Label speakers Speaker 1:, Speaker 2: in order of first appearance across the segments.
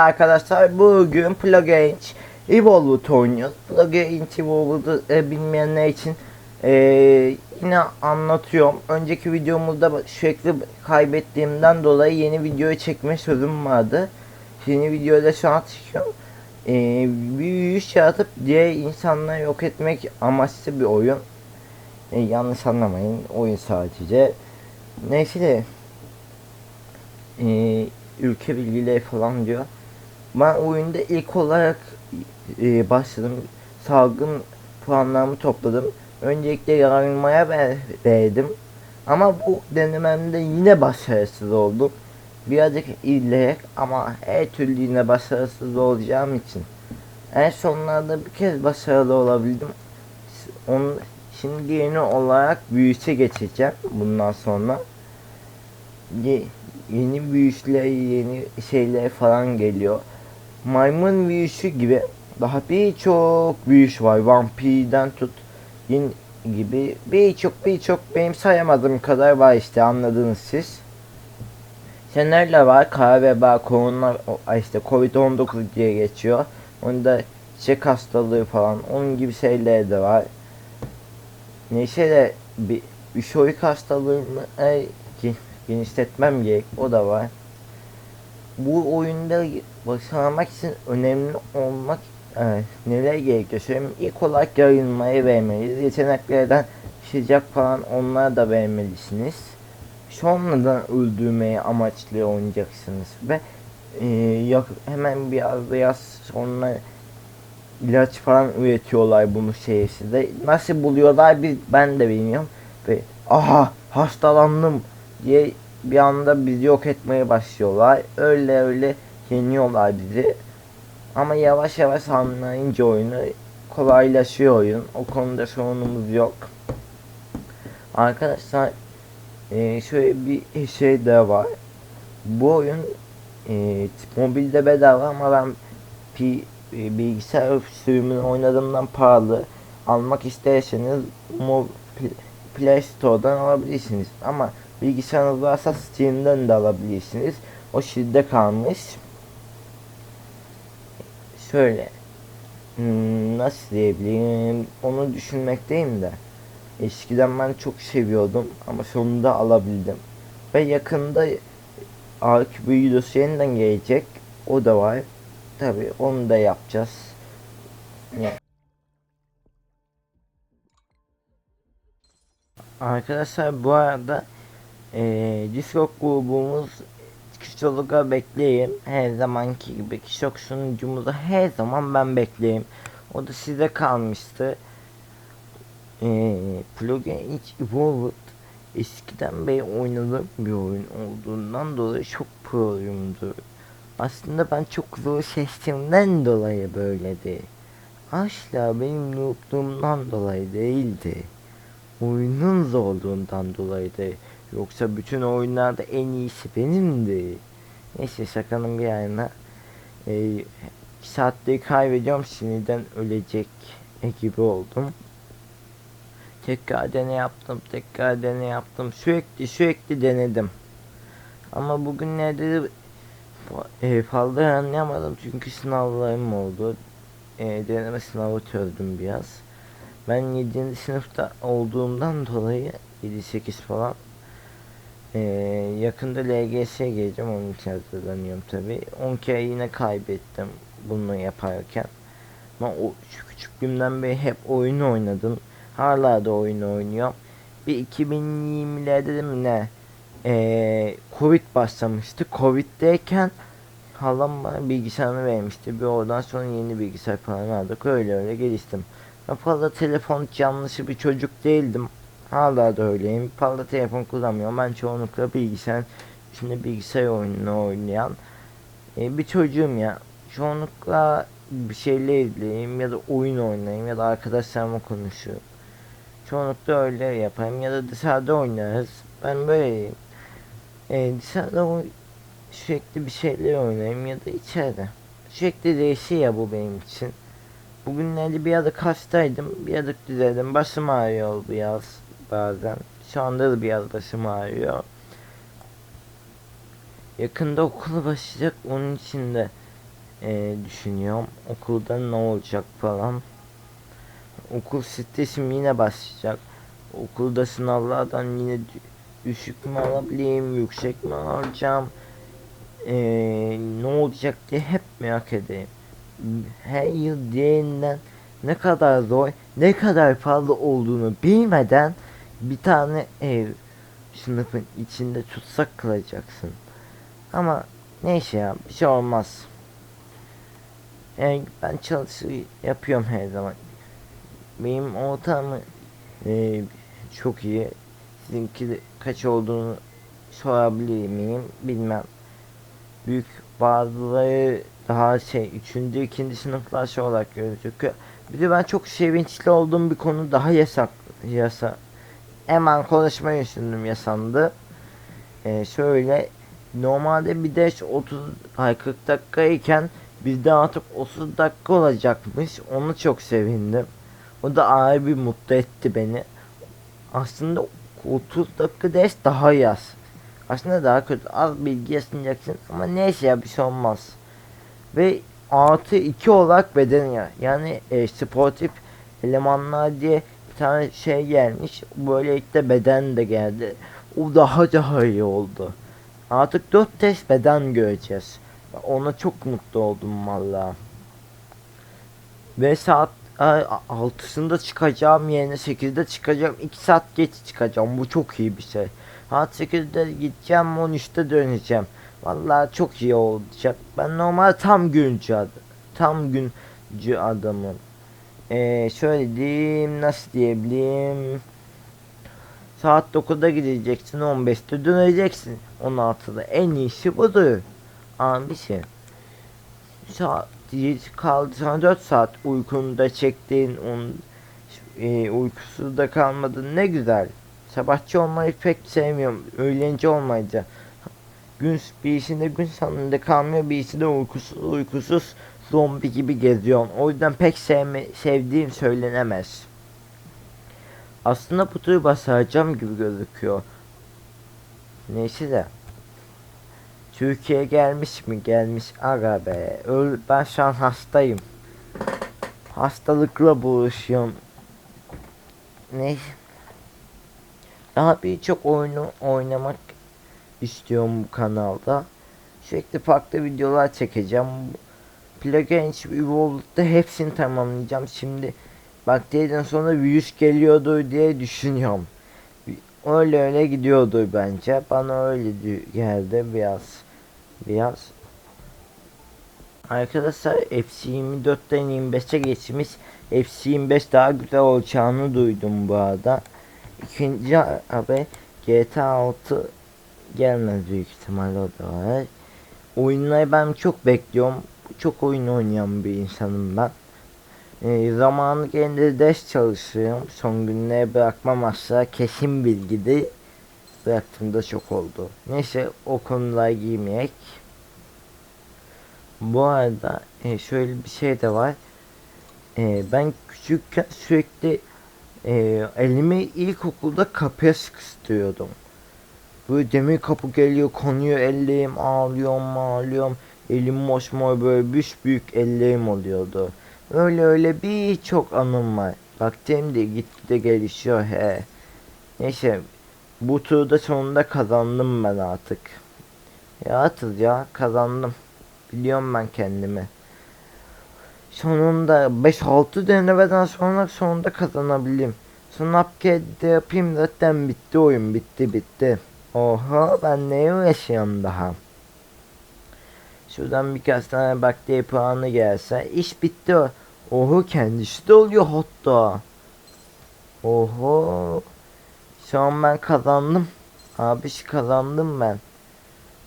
Speaker 1: Arkadaşlar bugün Plugage Evolved oynuyoruz. Plugage Evolved'ı e, bilmeyenler için e, yine anlatıyorum. Önceki videomuzda sürekli kaybettiğimden dolayı yeni videoyu çekme sözüm vardı. Yeni videoda şu an çekiyorum. E, bir yürüyüş yaratıp diğer insanları yok etmek amaçlı bir oyun. E, yanlış anlamayın oyun sadece. Neyse de e, ülke bilgileri falan diyor. Ben oyunda ilk olarak e, başladım. Salgın puanlarımı topladım. Öncelikle yayılmaya verdim. Ama bu denememde yine başarısız oldum. Birazcık illeyerek ama her türlü yine başarısız olacağım için. En sonlarda bir kez başarılı olabildim. Onun, şimdi yeni olarak büyüse geçeceğim bundan sonra. Ye- yeni büyüşler, yeni şeyler falan geliyor. Maymun büyüsü gibi daha birçok büyüş var. Vampirden tut yeni gibi birçok birçok benim sayamadığım kadar var işte anladınız siz. Senelerle var kara veba, korona, işte Covid-19 diye geçiyor. Onda çiçek hastalığı falan onun gibi şeyler de var. Neyse de bir üşoyuk hastalığını genişletmem gerek o da var. Bu oyunda başarmak için önemli olmak e, neler gerekiyor söyleyeyim. İlk olarak yayılmayı vermeliyiz. Yeteneklerden sıcak falan onları da vermelisiniz. Sonradan öldürmeyi amaçlı oynayacaksınız ve e, yak- hemen biraz biraz sonra ilaç falan üretiyorlar bunu şeysinde. Nasıl buluyorlar biz ben de bilmiyorum. Ve aha hastalandım diye bir anda bizi yok etmeye başlıyorlar. Öyle öyle yeniyorlar bizi. Ama yavaş yavaş anlayınca oyunu kolaylaşıyor oyun. O konuda sorunumuz yok. Arkadaşlar eee, şöyle bir şey de var. Bu oyun eee, mobilde bedava ama ben e, bilgisayar sürümünü oynadığımdan pahalı. Almak isterseniz Play Store'dan alabilirsiniz. Ama bilgisayarınız varsa Steam'den de alabilirsiniz. O sizde kalmış. Şöyle. hmm, nasıl diyebilirim? Onu düşünmekteyim de. Eskiden ben çok seviyordum ama sonunda alabildim. Ve yakında Ark videosu yeniden gelecek. O da var. Tabi onu da yapacağız. Ya- Arkadaşlar bu arada eee Discord grubumuz Kişolog'a bekleyeyim. Her zamanki gibi Kişok sunucumuza her zaman ben bekleyeyim. O da size kalmıştı. Eee Plugin Evolved eskiden beri oynadığım bir oyun olduğundan dolayı çok proyumdur. Aslında ben çok zor seçtiğimden dolayı böyledi. Asla benim noobluğumdan dolayı değildi. Oyunun zorluğundan dolayıydı. Yoksa bütün oyunlarda en iyisi benimdi. Neyse şakanın bir yana. Ee, iki saatleri kaybediyorum sinirden ölecek gibi oldum. Tekrar dene yaptım, tekrar dene yaptım. Sürekli sürekli denedim. Ama bugünlerde de e, fazla anlayamadım çünkü sınavlarım oldu. E, deneme sınavı çözdüm biraz. Ben 7. sınıfta olduğumdan dolayı 7-8 falan e, yakında LGS'ye geleceğim onun için hazırlanıyorum tabi. 10 kere yine kaybettim bunu yaparken. Ama o şu küçüklüğümden beri hep oyun oynadım. Hala da oyun oynuyorum. Bir 2020'lerde de ne? Ee, Covid başlamıştı. Covid'deyken halam bana bilgisayarını vermişti. Bir oradan sonra yeni bilgisayar falan aldık. Öyle öyle geliştim. Ben fazla telefon yanlışı bir çocuk değildim. Hala da öyleyim. Fazla telefon kullanmıyorum. Ben çoğunlukla bilgisayar, şimdi bilgisayar oyununu oynayan e, bir çocuğum ya. Çoğunlukla bir şeyle izleyeyim ya da oyun oynayayım ya da arkadaşlarımla konuşuyorum. Çoğunlukla öyle yaparım ya da dışarıda oynarız. Ben böyleyim. E, dışarıda sürekli bir şeyler oynayayım ya da içeride. Sürekli değişiyor ya bu benim için. Bugünlerde bir adık hastaydım. Bir adık düzeldim. Başım ağrıyor biraz bazen. Şu anda da biraz başım ağrıyor. Yakında okula başlayacak. Onun için de e, düşünüyorum. Okulda ne olacak falan. Okul stresim yine başlayacak. Okulda sınavlardan yine dü- düşük mü alabileyim, yüksek mi alacağım, e, ne olacak diye hep merak edeyim. Her yıl diğerinden ne kadar zor, ne kadar fazla olduğunu bilmeden bir tane ev sınıfın içinde tutsak kalacaksın. Ama neyse ya bir şey olmaz. Yani ben çalışı yapıyorum her zaman. Benim ortamı e, çok iyi. Sizinki de kaç olduğunu sorabilir miyim bilmem. Büyük bazıları daha şey üçüncü ikinci sınıflar şey olarak gözüküyor. Bir de ben çok sevinçli olduğum bir konu daha yasak yasa. Hemen konuşmayı düşündüm yasandı. Ee, şöyle normalde bir ders 30 ay 40 dakikayken bizde artık 30 dakika olacakmış. Onu çok sevindim. O da ayrı bir mutlu etti beni. Aslında 30 dakika ders daha yaz. Aslında daha kötü. Az bilgi yazacaksın ama neyse ya bir şey olmaz. Ve artı 2 olarak beden ya. Yani e, sportif elemanlar diye tane şey gelmiş. Böylelikle beden de geldi. O daha daha iyi oldu. Artık 4 test beden göreceğiz. Ona çok mutlu oldum valla. Ve saat e, 6'sında çıkacağım yerine 8'de çıkacağım. 2 saat geç çıkacağım. Bu çok iyi bir şey. Saat 8'de gideceğim 13'te döneceğim. Vallahi çok iyi olacak. Ben normal tam güncü ad tam güncü adamım. Ee, şöyle diyeyim nasıl diyebilirim. Saat 9'da gideceksin 15'te döneceksin 16'da en iyisi budur. Abi şey. Saat kaldı sana 4 saat uykunu da çektin onun e, uykusuz da kalmadın ne güzel. Sabahçı olmayı pek sevmiyorum. Öğlenci olmayı da. Gün birisinde gün sonunda kalmıyor birisinde uykusuz uykusuz zombi gibi geziyorsun. O yüzden pek sevme, sevdiğim söylenemez. Aslında tür basacağım gibi gözüküyor. Neyse de. Türkiye gelmiş mi? Gelmiş. Aga be. Öl ben şu an hastayım. Hastalıkla boğuşuyorum. Neyse. Daha birçok oyunu oynamak istiyorum bu kanalda. Sürekli farklı videolar çekeceğim. Plugin Evolved'da hepsini tamamlayacağım. Şimdi bakteriden sonra virüs geliyordur diye düşünüyorum. Öyle öyle gidiyordur bence. Bana öyle geldi biraz. Biraz. Arkadaşlar FC24'ten 25'e geçmiş. FC25 daha güzel olacağını duydum bu arada. İkinci abi GTA 6 gelmez büyük ihtimalle o da var. Oyunları ben çok bekliyorum. Çok oyun oynayan bir insanım ben. E, zamanı kendi ders çalışıyorum. Son günlere bırakmam asla kesin bilgide bıraktığımda çok oldu. Neyse o konulara giymeyek. Bu arada e, şöyle bir şey de var. E, ben küçükken sürekli e, elimi ilkokulda kapıya sıkıştırıyordum. Böyle demir kapı geliyor konuyor ellerim ağlıyorum ağlıyorum. Elim mosmor böyle büyük büyük ellerim oluyordu. Öyle öyle birçok anım var. Baktım de gitgide gelişiyor he. Neyse bu turda sonunda kazandım ben artık. Ya atız ya kazandım. Biliyorum ben kendimi. Sonunda 5-6 denemeden sonra sonunda kazanabildim. Son upgrade'de yapayım zaten bitti oyun bitti bitti. Oha ben neye uğraşıyorum daha. Şuradan birkaç tane bakteri puanı gelse iş bitti o. Oho kendisi de oluyor hatta. Oho. Şu an ben kazandım. Abi kazandım ben.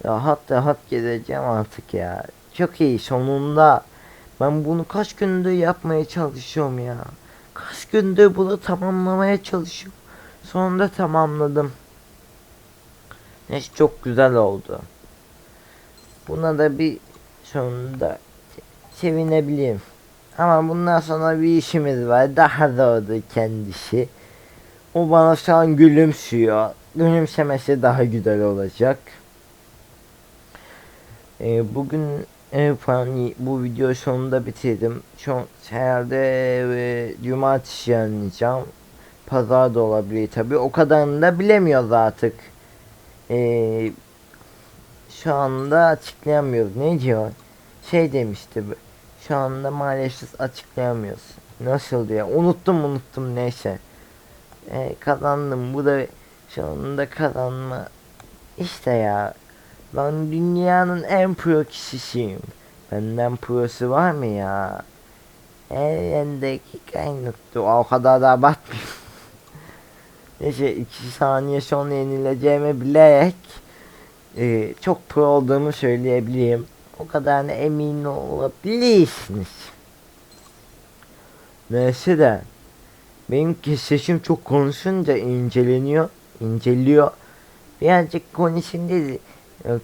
Speaker 1: Rahat rahat gezeceğim artık ya. Çok iyi sonunda. Ben bunu kaç gündür yapmaya çalışıyorum ya. Kaç gündür bunu tamamlamaya çalışıyorum. Sonunda tamamladım. Neyse çok güzel oldu. Buna da bir sonunda sevinebilirim. Ama bundan sonra bir işimiz var. Daha zordu kendisi. O bana şu an gülümsüyor. Gülümsemesi daha güzel olacak. Ee, bugün Evet falan bu video sonunda bitirdim. An herhalde e, cumartesi yayınlayacağım. Pazar da olabilir tabi. O kadarını da bilemiyoruz artık. Ee, şu anda açıklayamıyoruz. Ne diyor? Şey demişti. Şu anda maalesef açıklayamıyoruz. Nasıl diye. Unuttum unuttum neyse. Ee, kazandım. Bu da şu anda kazanma. İşte ya. Ben dünyanın en pro kişisiyim. Benden prosu var mı ya? Elendeki kaynattu. O kadar da abartmıyorum. Neyse iki saniye sonra yenileceğimi bilerek e, çok pro olduğumu söyleyebileyim. O kadar da emin olabilirsiniz. Neyse de benim sesim çok konuşunca inceleniyor, inceliyor. Birazcık konuşayım dedi.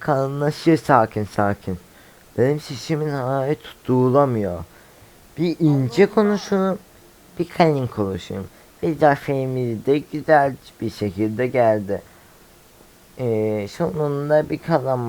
Speaker 1: Kalınlaşıyor sakin sakin. Benim sesimin hali tutturulamıyor. Bir ince konuşurum, bir kalın konuşurum. Ve zaferimiz de güzel bir şekilde geldi. Ee, sonunda bir kazanma